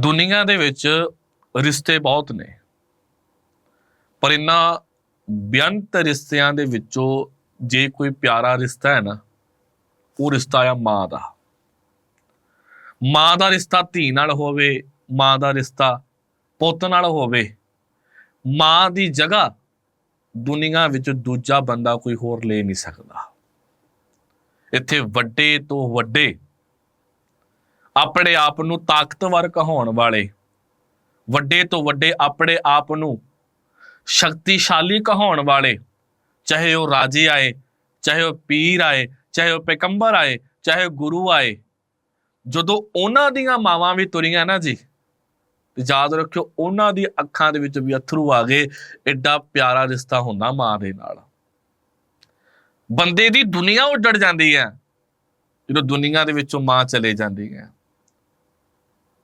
ਦੁਨੀਆ ਦੇ ਵਿੱਚ ਰਿਸ਼ਤੇ ਬਹੁਤ ਨੇ। ਪਰ ਇਨ੍ਹਾਂ ਬੇਅੰਤ ਰਿਸ਼ਤਿਆਂ ਦੇ ਵਿੱਚੋਂ ਜੇ ਕੋਈ ਪਿਆਰਾ ਰਿਸ਼ਤਾ ਹੈ ਨਾ, ਉਹ ਰਿਸ਼ਤਾ ਆ ਮਾਂ ਦਾ। ਮਾਂ ਦਾ ਰਿਸ਼ਤਾ ਧੀ ਨਾਲ ਹੋਵੇ, ਮਾਂ ਦਾ ਰਿਸ਼ਤਾ ਪੁੱਤ ਨਾਲ ਹੋਵੇ, ਮਾਂ ਦੀ ਜਗ੍ਹਾ ਦੁਨੀਆ ਵਿੱਚ ਦੂਜਾ ਬੰਦਾ ਕੋਈ ਹੋਰ ਲੈ ਨਹੀਂ ਸਕਦਾ। ਇੱਥੇ ਵੱਡੇ ਤੋਂ ਵੱਡੇ ਆਪਣੇ ਆਪ ਨੂੰ ਤਾਕਤਵਰ ਕਹਾਉਣ ਵਾਲੇ, ਵੱਡੇ ਤੋਂ ਵੱਡੇ ਆਪਣੇ ਆਪ ਨੂੰ ਸ਼ਕਤੀਸ਼ਾਲੀ ਕਹਾਉਣ ਵਾਲੇ, ਚਾਹੇ ਉਹ ਰਾਜੇ ਆਏ, ਚਾਹੇ ਉਹ ਪੀਰ ਆਏ, ਚਾਹੇ ਉਹ ਪੈਗੰਬਰ ਆਏ, ਚਾਹੇ ਉਹ ਗੁਰੂ ਆਏ, ਜਦੋਂ ਉਹਨਾਂ ਦੀਆਂ ਮਾਵਾਂ ਵੀ ਤੁਰੀਆਂ ਨਾ ਜੀ ਯਾਦ ਰੱਖਿਓ ਉਹਨਾਂ ਦੀ ਅੱਖਾਂ ਦੇ ਵਿੱਚ ਵੀ ਅਥਰੂ ਆ ਗਏ ਐਡਾ ਪਿਆਰਾ ਰਿਸ਼ਤਾ ਹੁੰਦਾ ਮਾਂ ਦੇ ਨਾਲ। ਬੰਦੇ ਦੀ ਦੁਨੀਆ ਉੱਡੜ ਜਾਂਦੀ ਹੈ, ਜਦੋਂ ਦੁਨੀਆ ਦੇ ਵਿੱਚੋਂ ਮਾਂ ਚਲੇ ਜਾਂਦੀ ਹੈ।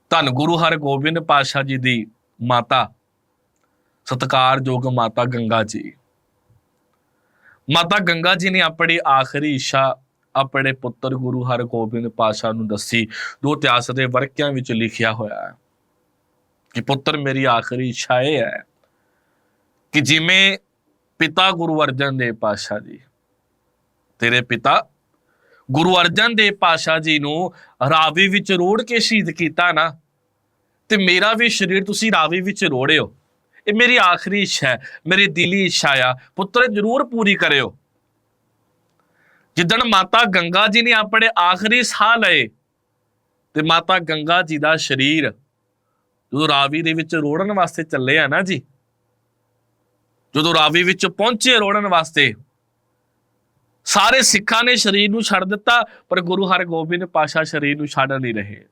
ਧੰਨ ਗੁਰੂ ਹਰਗੋਬਿੰਦ ਪਾਤਸ਼ਾਹ ਜੀ ਦੀ ਮਾਤਾ ਸਤਕਾਰਯੋਗ ਮਾਤਾ ਗੰਗਾ ਜੀ। ਮਾਤਾ ਗੰਗਾ ਜੀ ਨੇ ਆਪਣੀ ਆਖਰੀ ਇੱਛਾ ਆਪਣੇ ਪੁੱਤਰ ਗੁਰੂ ਹਰਗੋਬਿੰਦ ਪਾਤਸ਼ਾਹ ਨੂੰ ਦੱਸੀ। ਜੋ ਇਤਿਹਾਸ ਦੇ ਵਰਕਿਆਂ ਵਿੱਚ ਲਿਖਿਆ ਹੋਇਆ ਹੈ ਕਿ ਪੁੱਤਰ ਮੇਰੀ ਆਖਰੀ ਇੱਛਾ ਇਹ ਹੈ ਕਿ ਜਿਵੇਂ ਪਿਤਾ ਗੁਰੂ ਅਰਜਨ ਦੇਵ ਪਾਤਸ਼ਾਹ ਜੀ, ਤੇਰੇ ਪਿਤਾ ਗੁਰੂ ਅਰਜਨ ਦੇਵ ਪਾਤਸ਼ਾਹ ਜੀ ਨੂੰ ਰਾਵੀ ਵਿੱਚ ਰੋੜ ਕੇ ਸ਼ਹੀਦ ਕੀਤਾ ਨਾ, ਤੇ ਮੇਰਾ ਵੀ ਸਰੀਰ ਤੁਸੀਂ ਰਾਵੀ ਵਿੱਚ ਰੋੜਿਓ। ਇਹ ਮੇਰੀ ਆਖਰੀ ਇੱਛਾ ਹੈ, ਮੇਰੀ ਦਿਲੀ ਇੱਛਾ ਆ, ਪੁੱਤਰ ਜਰੂਰ ਪੂਰੀ ਕਰਿਓ। ਜਿੱਦਣ ਮਾਤਾ ਗੰਗਾ ਜੀ ਨੇ ਆਪਣੇ ਆਖਰੀ ਸਾਹ ਲਏ, ਤੇ ਮਾਤਾ ਗੰਗਾ ਜੀ ਦਾ ਸਰੀਰ ਜਦੋਂ ਰਾਵੀ ਦੇ ਵਿੱਚ ਰੋੜਨ ਵਾਸਤੇ ਚੱਲੇ ਆ ਨਾ ਜੀ, ਜਦੋਂ ਰਾਵੀ ਵਿੱਚ ਪਹੁੰਚੇ ਰੋੜਨ ਵਾਸਤੇ ਸਾਰੇ ਸਿੱਖਾਂ ਨੇ ਸਰੀਰ ਨੂੰ ਛੱਡ ਦਿੱਤਾ, ਪਰ ਗੁਰੂ ਹਰਗੋਬਿੰਦ ਪਾਸ਼ਾ ਸਰੀਰ ਨੂੰ ਛੱਡ ਨਹੀਂ ਰਹੇ।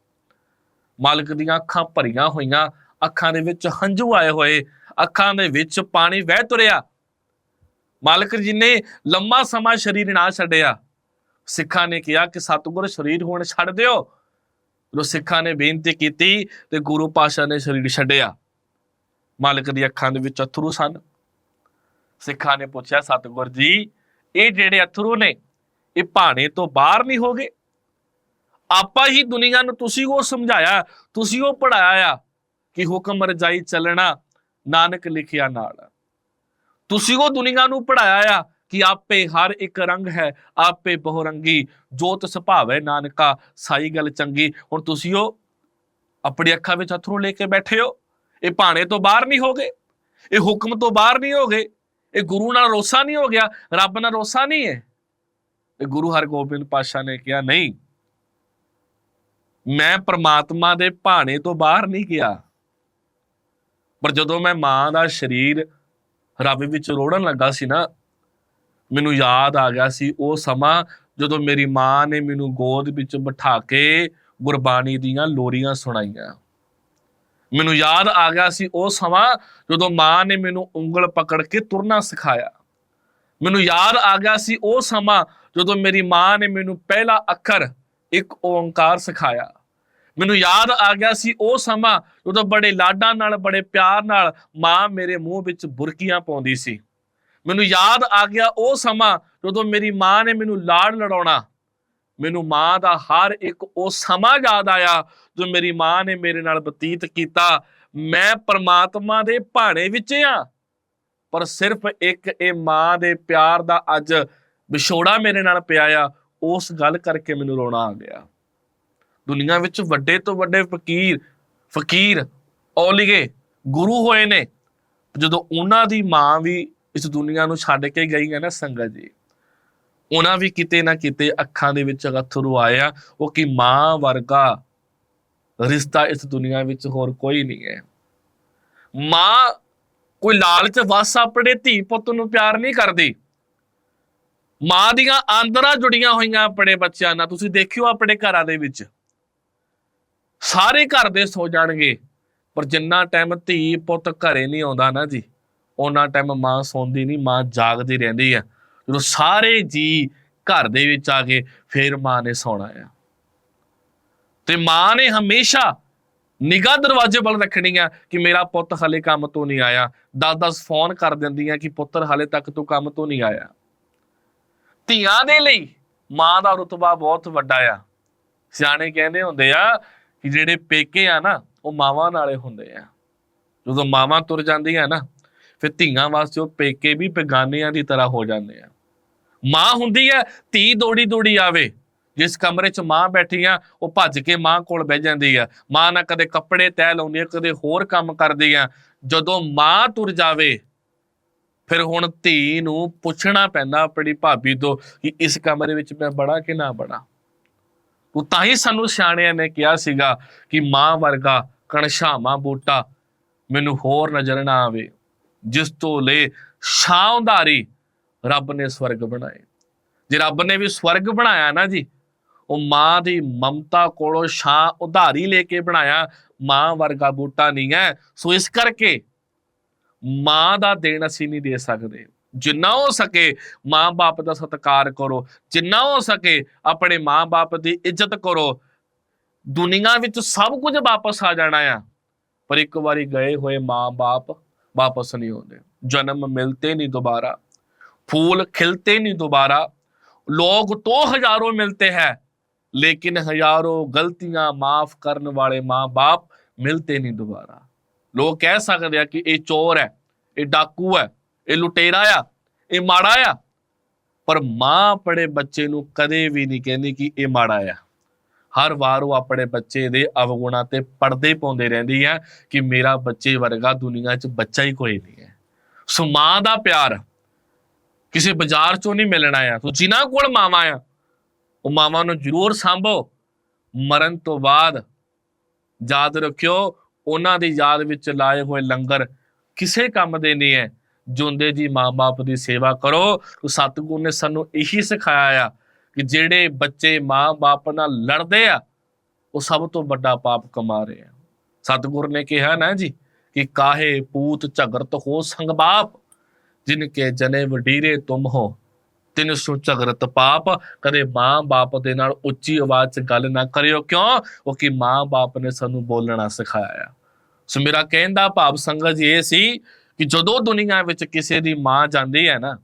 ਮਾਲਕ ਦੀਆਂ ਅੱਖਾਂ ਭਰੀਆਂ ਹੋਈਆਂ, ਅੱਖਾਂ ਦੇ ਵਿੱਚ ਹੰਝੂ ਆਏ ਹੋਏ, ਅੱਖਾਂ ਦੇ ਵਿੱਚ ਪਾਣੀ ਵਹਿ ਤੁਰਿਆ। ਮਾਲਕ ਜੀ ਨੇ ਲੰਮਾ ਸਮਾਂ ਸਰੀਰ ਨਾ ਛੱਡਿਆ, ਸਿੱਖਾਂ ਨੇ ਕਿਹਾ ਕਿ ਸਤਿਗੁਰ ਸਰੀਰ ਹੁਣ ਛੱਡ ਦਿਓ। ਜਦੋਂ ਸਿੱਖਾਂ ਨੇ ਬੇਨਤੀ ਕੀਤੀ ਤੇ ਗੁਰੂ ਪਾਸ਼ਾ ਨੇ ਸਰੀਰ ਛੱਡਿਆ। ਮਾਲਕ ਦੀ ਅੱਖਾਂ ਦੇ ਵਿੱਚ ਅਥਰੂ ਸਨ। ਸਿੱਖਾਂ ਨੇ ਪੁੱਛਿਆ, ਸਤਿਗੁਰ ਜੀ ਇਹ ਜਿਹੜੇ ਅਥਰੂ ਨੇ, ਇਹ ਭਾਣੇ ਤੋਂ ਬਾਹਰ ਨਹੀਂ ਹੋਗੇ ਆਪਾਂ ਹੀ ਦੁਨੀਆ ਨੂੰ ਤੁਸੀਂ ਉਹ ਸਮਝਾਇਆ, ਤੁਸੀਂ ਉਹ ਪੜਾਇਆ ਆ ਕਿ ਹੁਕਮ ਰਜਾਈ ਚੱਲਣਾ ਨਾਨਕ ਲਿਖਿਆ ਨਾਲ। ਤੁਸੀਂ ਉਹ ਦੁਨੀਆ ਨੂੰ ਪੜਾਇਆ ਆ ਕਿ ਆਪੇ ਹਰ ਇੱਕ ਰੰਗ ਹੈ, ਆਪੇ ਬਹੁਰੰਗੀ, ਜੋਤ ਸੁਭਾਵੇ ਨਾਨਕਾ, ਸਾਈ ਗੱਲ ਚੰਗੀ। ਹੁਣ ਤੁਸੀਂ ਉਹ ਆਪਣੀ ਅੱਖਾਂ ਵਿੱਚ ਅਥਰੂ ਲੈ ਕੇ ਬੈਠੇ ਹੋ। ਇਹ ਭਾਣੇ ਤੋਂ ਬਾਹਰ ਨਹੀਂ ਹੋਗੇ ਇਹ ਹੁਕਮ ਤੋਂ ਬਾਹਰ ਨਹੀਂ ਹੋਗੇ ਇਹ ਗੁਰੂ ਨਾਲ ਰੋਸਾ ਨਹੀਂ ਹੋ ਗਿਆ, ਰੱਬ ਨਾਲ ਰੋਸਾ ਨਹੀਂ ਹੈ। ਤੇ ਗੁਰੂ ਹਰਗੋਬਿੰਦ ਪਾਸ਼ਾ ਨੇ ਕਿਹਾ, ਨਹੀਂ, ਮੈਂ ਪ੍ਰਮਾਤਮਾ ਦੇ ਭਾਣੇ ਤੋਂ ਬਾਹਰ ਨਹੀਂ ਗਿਆ। ਪਰ ਜਦੋਂ ਮੈਂ ਮਾਂ ਦਾ ਸਰੀਰ ਰੱਬ ਵਿੱਚ ਰੋੜਨ ਲੱਗਾ ਸੀ ਨਾ, ਮੈਨੂੰ ਯਾਦ ਆ ਗਿਆ ਸੀ ਉਹ ਸਮਾਂ ਜਦੋਂ ਮੇਰੀ ਮਾਂ ਨੇ ਮੈਨੂੰ ਗੋਦ ਵਿੱਚ ਬਿਠਾ ਕੇ ਗੁਰਬਾਣੀ ਦੀਆਂ ਲੋਰੀਆਂ ਸੁਣਾਈਆਂ। ਮੈਨੂੰ ਯਾਦ ਆ ਗਿਆ ਸੀ ਉਹ ਸਮਾਂ ਜਦੋਂ ਮਾਂ ਨੇ ਮੈਨੂੰ ਉਂਗਲ ਪਕੜ ਕੇ ਤੁਰਨਾ ਸਿਖਾਇਆ। ਮੈਨੂੰ ਯਾਦ ਆ ਗਿਆ ਸੀ ਉਹ ਸਮਾਂ ਜਦੋਂ ਮੇਰੀ ਮਾਂ ਨੇ ਮੈਨੂੰ ਪਹਿਲਾ ਅੱਖਰ ਇੱਕ ਓੰਕਾਰ ਸਿਖਾਇਆ। ਮੈਨੂੰ ਯਾਦ ਆ ਗਿਆ ਸੀ ਉਹ ਸਮਾਂ ਜਦੋਂ ਬੜੇ ਲਾਡਾਂ ਨਾਲ, ਬੜੇ ਪਿਆਰ ਨਾਲ ਮਾਂ ਮੇਰੇ ਮੂੰਹ ਵਿੱਚ ਬੁਰਕੀਆਂ ਪਾਉਂਦੀ ਸੀ। ਮੈਨੂੰ ਯਾਦ ਆ ਗਿਆ ਉਹ ਸਮਾਂ ਜਦੋਂ ਮੇਰੀ ਮਾਂ ਨੇ ਮੈਨੂੰ ਲਾੜ ਲੜਾਉਣਾ ਮੈਨੂੰ ਮਾਂ ਦਾ ਹਰ ਇੱਕ ਉਹ ਸਮਾਂ ਯਾਦ ਆਇਆ ਜੋ ਮੇਰੀ ਮਾਂ ਨੇ ਮੇਰੇ ਨਾਲ ਬਤੀਤ ਕੀਤਾ। ਮੈਂ ਪਰਮਾਤਮਾ ਦੇ ਭਾਣੇ ਵਿੱਚ ਆ। ਪਰ ਸਿਰਫ ਇੱਕ ਇਹ ਮਾਂ ਦੇ ਪਿਆਰ ਦਾ ਅੱਜ ਵਿਛੋੜਾ ਮੇਰੇ ਨਾਲ ਪਿਆ ਆ, ਉਸ ਗੱਲ ਕਰਕੇ ਮੈਨੂੰ ਰੋਣਾ ਆ ਗਿਆ। ਦੁਨੀਆ ਵਿੱਚ ਵੱਡੇ ਤੋਂ ਵੱਡੇ ਫਕੀਰ ਫਕੀਰ, ਔਲੀਏ, ਗੁਰੂ ਹੋਏ ਨੇ। ਜਦੋਂ ਉਹਨਾਂ ਦੀ ਮਾਂ ਵੀ ਇਸ ਦੁਨੀਆ ਨੂੰ ਛੱਡ ਕੇ ਗਈ ਹੈ ਨਾ ਸੰਗਤ ਜੀ ਉਹਨਾਂ ਵੀ ਕਿਤੇ ਨਾ ਕਿਤੇ ਅੱਖਾਂ ਦੇ ਵਿੱਚ ਅਥਰੂ ਆਇਆ ਉਹ ਕਿ ਮਾਂ ਵਰਗਾ ਰਿਸ਼ਤਾ ਇਸ ਦੁਨੀਆ ਵਿੱਚ ਹੋਰ ਕੋਈ ਨਹੀਂ ਹੈ। ਮਾਂ ਕੋਈ ਲਾਲਚ ਵਸ ਆਪਣੇ ਧੀ ਪੁੱਤ ਨੂੰ ਪਿਆਰ ਨਹੀਂ ਕਰਦੀ। ਮਾਂ ਦੀਆਂ ਆਂਦਰਾਂ ਜੁੜੀਆਂ ਹੋਈਆਂ ਆਪਣੇ ਬੱਚਿਆਂ ਨਾਲ। ਤੁਸੀਂ ਦੇਖਿਓ ਆਪਣੇ ਘਰਾਂ ਦੇ ਵਿੱਚ। ਸਾਰੇ ਘਰ ਦੇ ਸੋ ਜਾਣਗੇ। ਪਰ ਜਿੰਨਾ ਟਾਈਮ ਧੀ ਪੁੱਤ ਘਰੇ ਨਹੀਂ ਆਉਂਦਾ ਨਾ ਜੀ ਉਹਨਾਂ ਟਾਈਮ ਮਾਂ ਸੌਂਦੀ ਨਹੀਂ, ਮਾਂ ਜਾਗਦੀ ਰਹਿੰਦੀ ਆ। ਜਦੋਂ ਸਾਰੇ ਜੀ ਘਰ ਦੇ ਵਿੱਚ ਆ ਕੇ ਫੇਰ ਮਾਂ ਨੇ ਸੌਣਾ ਆ। ਤੇ ਮਾਂ ਨੇ ਹਮੇਸ਼ਾ ਨਿਗਾਹ ਦਰਵਾਜ਼ੇ ਵੱਲ ਰੱਖਣੀ ਆ ਕਿ ਮੇਰਾ ਪੁੱਤ ਹਲੇ ਕੰਮ ਤੋਂ ਨਹੀਂ ਆਇਆ। 10-10 ਫੋਨ ਕਰ ਦਿੰਦੀਆਂ ਕਿ ਪੁੱਤਰ ਹਲੇ ਤੱਕ ਤੂੰ ਕੰਮ ਤੋਂ ਨਹੀਂ ਆਇਆ। ਧੀਆਂ ਦੇ ਲਈ ਮਾਂ ਦਾ ਰੁਤਬਾ ਬਹੁਤ ਵੱਡਾ ਆ। ਸਿਆਣੇ ਕਹਿੰਦੇ ਹੁੰਦੇ ਆ ਕਿ ਜਿਹੜੇ ਪੇਕੇ ਆ ਨਾ, ਉਹ ਮਾਵਾਂ ਨਾਲੇ ਹੁੰਦੇ ਆ। ਜਦੋਂ ਮਾਵਾਂ ਤੁਰ ਜਾਂਦੀਆਂ ਨਾ, ਫਿਰ ਧੀਆਂ ਵਾਸਤੇ ਉਹ ਪੇਕੇ ਵੀ ਪੈਗਾਨਿਆਂ ਦੀ ਤਰ੍ਹਾਂ ਹੋ ਜਾਂਦੇ ਆ। ਮਾਂ ਹੁੰਦੀ ਹੈ, ਧੀ ਦੌੜੀ ਦੌੜੀ ਆਵੇ। ਜਿਸ ਕਮਰੇ 'ਚ ਮਾਂ ਬੈਠੀ ਆ, ਉਹ ਭੱਜ ਕੇ ਮਾਂ ਕੋਲ ਬਹਿ ਜਾਂਦੀ ਆ। ਮਾਂ ਨਾ ਕਦੇ ਕੱਪੜੇ ਤਹਿ ਲਾਉਂਦੀ ਆ, ਕਦੇ ਹੋਰ ਕੰਮ ਕਰਦੀ ਆ। ਜਦੋਂ ਮਾਂ ਤੁਰ ਜਾਵੇ, ਫਿਰ ਹੁਣ ਧੀ ਨੂੰ ਪੁੱਛਣਾ ਪੈਂਦਾ ਆਪਣੀ ਭਾਬੀ ਤੋਂ ਕਿ ਇਸ ਕਮਰੇ ਵਿੱਚ ਮੈਂ ਬੜਾ ਕਿ ਨਾ ਬੜਾ। ਉਹ ਤਾਂ ਹੀ ਸਾਨੂੰ ਸਿਆਣਿਆਂ ਨੇ ਕਿਹਾ ਸੀਗਾ ਕਿ ਮਾਂ ਵਰਗਾ ਕਣਸ਼ਾਵਾਂ ਬੂਟਾ ਮੈਨੂੰ ਹੋਰ ਨਜ਼ਰ ਨਾ ਆਵੇ। ਜਿਸ ਤੋਂ ਲੈ ਛਾਂ ਉਧਾਰੀ ਰੱਬ ਨੇ ਸਵਰਗ ਬਣਾਏ। ਜੇ ਰੱਬ ਨੇ ਵੀ ਸਵਰਗ ਬਣਾਇਆ ਨਾ ਜੀ, ਉਹ ਮਾਂ ਦੀ ਮਮਤਾ ਕੋਲੋਂ ਛਾਂ ਉਧਾਰੀ ਲੈ ਕੇ ਬਣਾਇਆ, ਮਾਂ ਵਰਗਾ ਬੂਟਾ ਨਹੀਂ ਹੈ। ਸੋ ਇਸ ਕਰਕੇ ਮਾਂ ਦਾ ਦੇਣ ਅਸੀਂ ਨਹੀਂ ਦੇ ਸਕਦੇ। ਜਿੰਨਾ ਹੋ ਸਕੇ ਮਾਂ-ਬਾਪ ਦਾ ਸਤਿਕਾਰ ਕਰੋ। ਜਿੰਨਾ ਹੋ ਸਕੇ ਆਪਣੇ ਮਾਂ-ਬਾਪ ਦੀ ਇੱਜ਼ਤ ਕਰੋ। ਦੁਨੀਆ ਵਿੱਚ ਸਭ ਕੁਝ ਵਾਪਸ ਆ ਜਾਣਾ ਆ। ਪਰ ਇੱਕ ਵਾਰੀ ਗਏ ਹੋਏ ਮਾਂ-ਬਾਪ ਵਾਪਸ ਨਹੀਂ ਆਉਂਦੇ। ਜਨਮ ਮਿਲਤੇ ਨਹੀਂ ਦੁਬਾਰਾ। फूल खिलते नहीं दोबारा लोग तो हजारों मिलते हैं लेकिन हजारों गलतियां माफ करने वाले माँ बाप मिलते नहीं दोबारा ਲੋਕ ਕਹਿ ਸਕਦੇ ਆ ਕਿ ਇਹ ਚੋਰ ਹੈ ਇਹ ਡਾਕੂ ਹੈ ਇਹ ਲੁਟੇਰਾ ਆ ਇਹ ਮਾੜਾ ਆ ਪਰ ਮਾਂ ਆਪਣੇ ਬੱਚੇ ਨੂੰ ਕਦੇ ਵੀ ਨਹੀਂ ਕਹਿੰਦੀ ਕਿ ਇਹ ਮਾੜਾ ਆ ਹਰ ਵਾਰ ਉਹ ਆਪਣੇ ਬੱਚੇ ਦੇ ਅਵਗੁਣਾ ਤੇ ਪਰਦੇ ਪਾਉਂਦੇ ਰਹਿੰਦੀ ਹੈ ਕਿ ਮੇਰਾ ਬੱਚੇ ਵਰਗਾ ਦੁਨੀਆ 'ਚ ਬੱਚਾ ਹੀ ਕੋਈ ਨਹੀਂ ਹੈ ਸੋ ਮਾਂ ਦਾ ਪਿਆਰ ਕਿਸੇ ਬਾਜ਼ਾਰ ਚੋਂ ਨਹੀਂ ਮਿਲਣਾ ਆ ਤੂੰ ਜਿਨ੍ਹਾਂ ਕੋਲ ਮਾਵਾਂ ਆ, ਉਹ ਮਾਵਾਂ ਨੂੰ ਜ਼ਰੂਰ ਸੰਭੋ। ਮਰਨ ਤੋਂ ਬਾਅਦ ਯਾਦ ਰੱਖਿਓ, ਉਹਨਾਂ ਦੀ ਯਾਦ ਵਿੱਚ ਲਾਏ ਹੋਏ ਲੰਗਰ ਕਿਸੇ ਕੰਮ ਦੇ ਨਹੀਂ ਹੈ ਜਿਉਂਦੇ ਜੀ ਮਾਂ-ਬਾਪ ਦੀ ਸੇਵਾ ਕਰੋ। ਤੋ ਸਤਿਗੁਰ ਨੇ ਸਾਨੂੰ ਇਹੀ ਸਿਖਾਇਆ ਆ ਕਿ ਜਿਹੜੇ ਬੱਚੇ ਮਾਂ-ਬਾਪ ਨਾਲ ਲੜਦੇ ਆ, ਉਹ ਸਭ ਤੋਂ ਵੱਡਾ ਪਾਪ ਕਮਾ ਰਹੇ ਆ। ਸਤਿਗੁਰ ਨੇ ਕਿਹਾ ਨਾ ਜੀ ਕਿ ਕਾਹੇ ਪੂਤ ਝਗਰਤ ਹੋ ਸੰਗ ਬਾਪ। ਜਿਨ ਕੇ ਜਨੇ ਵਡੀਰੇ ਤੁਮ ਹੋ, ਤਿਨ ਸੋ ਝਗਰਤ ਪਾਪ, ਕਦੇ ਮਾਂ ਬਾਪ ਦੇ ਨਾਲ ਉੱਚੀ ਆਵਾਜ਼ 'ਚ ਗੱਲ ਨਾ ਕਰਿਓ। ਕਿਉਂ? ਕਿਉਂਕਿ ਮਾਂ ਬਾਪ ਨੇ ਸਾਨੂੰ ਬੋਲਣਾ ਸਿਖਾਇਆ। ਆ ਸੋ ਮੇਰਾ ਕਹਿਣ ਦਾ ਭਾਵ ਸੰਗਤ ਜੀ ਇਹ ਸੀ ਕਿ ਜਦੋਂ ਦੁਨੀਆ ਵਿੱਚ ਕਿਸੇ ਦੀ ਮਾਂ ਜਾਂਦੀ ਹੈ ਨਾ,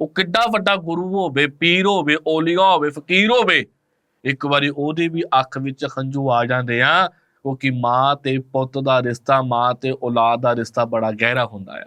ਉਹ ਕਿੱਡਾ ਵੱਡਾ ਗੁਰੂ ਹੋਵੇ, ਪੀਰ ਹੋਵੇ, ਔਲੀਆ ਹੋਵੇ, ਫਕੀਰ ਹੋਵੇ, ਇੱਕ ਵਾਰੀ ਉਹਦੀ ਵੀ ਅੱਖ ਵਿੱਚ ਹੰਝੂ ਆ ਜਾਂਦੇ ਆ ਕਿਉਂਕਿ ਮਾਂ ਤੇ ਪੁੱਤ ਦਾ ਰਿਸ਼ਤਾ, ਮਾਂ ਤੇ ਔਲਾਦ ਦਾ ਰਿਸ਼ਤਾ ਬੜਾ ਗਹਿਰਾ ਹੁੰਦਾ ਆ।